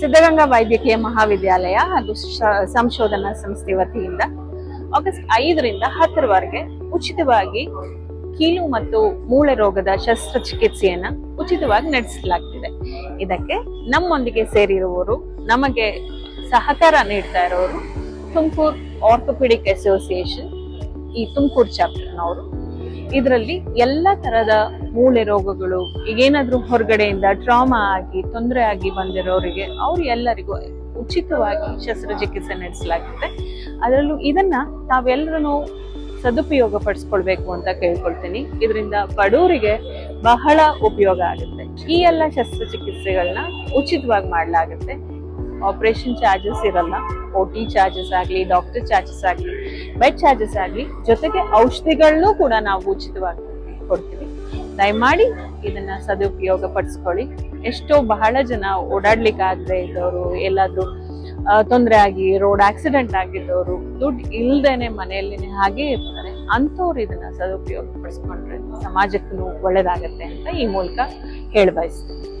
ಸಿದ್ಧಗಂಗಾ ವೈದ್ಯಕೀಯ ಮಹಾವಿದ್ಯಾಲಯ ಹಾಗೂ ಸಂಶೋಧನಾ ಸಂಸ್ಥೆ ವತಿಯಿಂದ ಆಗಸ್ಟ್ ಐದರಿಂದ ಹತ್ತರವರೆಗೆ ಉಚಿತವಾಗಿ ಕೀಲು ಮತ್ತು ಮೂಳೆ ರೋಗದ ಶಸ್ತ್ರಚಿಕಿತ್ಸೆಯನ್ನ ಉಚಿತವಾಗಿ ನಡೆಸಲಾಗ್ತಿದೆ. ಇದಕ್ಕೆ ನಮ್ಮೊಂದಿಗೆ ಸೇರಿರುವವರು ನಮಗೆ ಸಹಕಾರ ನೀಡ್ತಾ ಇರೋರು ತುಮಕೂರು ಆರ್ಥೋಪೆಡಿಕ್ ಅಸೋಸಿಯೇಷನ್ ಈ ತುಮಕೂರು ಚಾಪ್ಟರ್ನವರು. ಇದರಲ್ಲಿ ಎಲ್ಲ ತರದ ಮೂಳೆ ರೋಗಗಳು, ಈಗೇನಾದ್ರೂ ಹೊರಗಡೆಯಿಂದ ಟ್ರಾಮಾ ಆಗಿ, ತೊಂದರೆ ಆಗಿ ಬಂದಿರೋರಿಗೆ ಅವ್ರು ಎಲ್ಲರಿಗೂ ಉಚಿತವಾಗಿ ಶಸ್ತ್ರಚಿಕಿತ್ಸೆ ನಡೆಸಲಾಗುತ್ತೆ. ಅದರಲ್ಲೂ ಇದನ್ನ ತಾವೆಲ್ಲರೂ ಸದುಪಯೋಗ ಪಡಿಸ್ಕೊಳ್ಬೇಕು ಅಂತ ಕೇಳ್ಕೊಳ್ತೀನಿ. ಇದರಿಂದ ಬಡವರಿಗೆ ಬಹಳ ಉಪಯೋಗ ಆಗುತ್ತೆ. ಈ ಎಲ್ಲ ಶಸ್ತ್ರಚಿಕಿತ್ಸೆಗಳನ್ನ ಉಚಿತವಾಗಿ ಮಾಡಲಾಗುತ್ತೆ. ಆಪರೇಷನ್ ಚಾರ್ಜಸ್ ಇರಲ್ಲ. ಓ ಟಿ ಚಾರ್ಜಸ್ ಆಗಲಿ ಡಾಕ್ಟರ್ ಚಾರ್ಜಸ್ ಆಗಲಿ ಬೆಡ್ ಚಾರ್ಜಸ್ ಆಗಲಿ, ಜೊತೆಗೆ ಔಷಧಿಗಳನ್ನೂ ಕೂಡ ನಾವು ಉಚಿತವಾಗಿ ಕೊಡ್ತೀವಿ. ದಯಮಾಡಿ ಇದನ್ನ ಸದುಪಯೋಗ ಪಡಿಸ್ಕೊಳ್ಳಿ. ಎಷ್ಟೋ ಬಹಳ ಜನ ಓಡಾಡ್ಲಿಕ್ಕೆ ಆಗದೆ ಇದ್ದವರು, ಎಲ್ಲಾದ್ರೂ ತೊಂದರೆ ಆಗಿ ರೋಡ್ ಆಕ್ಸಿಡೆಂಟ್ ಆಗಿದ್ದವರು, ದುಡ್ಡು ಇಲ್ಲದೇನೆ ಮನೆಯಲ್ಲಿನೇ ಹಾಗೆ ಇರ್ತಾರೆ. ಅಂಥವ್ರು ಇದನ್ನ ಸದುಪಯೋಗ ಪಡಿಸ್ಕೊಂಡ್ರೆ ಸಮಾಜಕ್ಕೂ ಒಳ್ಳೆಯದಾಗತ್ತೆ ಅಂತ ಈ ಮೂಲಕ ಹೇಳ ಬಯಸ್ತೀನಿ